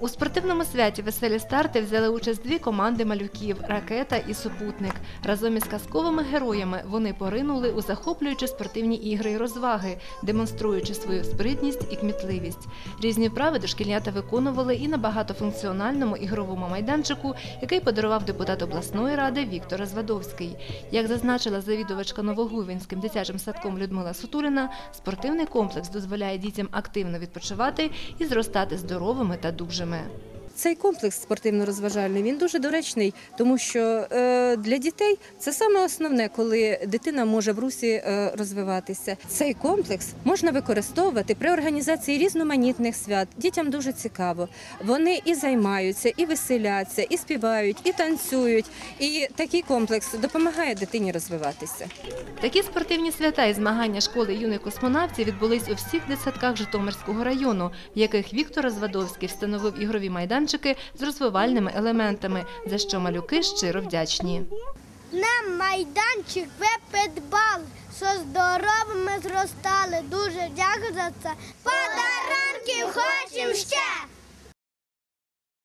У спортивному святі веселі старти взяли участь дві команди малюків ракета і супутник. Разом із казковими героями вони поринули у захоплюючі спортивні ігри і розваги, демонструючи свою спритність і кмітливість. Різні вправи дошкільнята виконували і на багатофункціональному ігровому майданчику, який подарував депутат обласної ради Віктор Звадовський. Як зазначила завідувачка Новогувінським дитячим садком Людмила Сутуліна, спортивний комплекс дозволяє дітям активно відпочивати і зростати здоровими та дужими. 卖 Цей комплекс спортивно-розважальний він дуже доречний, тому що е, для дітей це саме основне, коли дитина може в русі е, розвиватися. Цей комплекс можна використовувати при організації різноманітних свят. Дітям дуже цікаво. Вони і займаються, і веселяться, і співають, і танцюють. І такий комплекс допомагає дитині розвиватися. Такі спортивні свята і змагання школи юних космонавтів відбулись у всіх дитсадках Житомирського району, в яких Віктор Розвадовський встановив ігрові майданчики з розвивальними елементами, за що малюки щиро вдячні. Нам майданчик ви підбали, що здоровими зростали. Дуже дякую за це. Подарунків хочемо ще.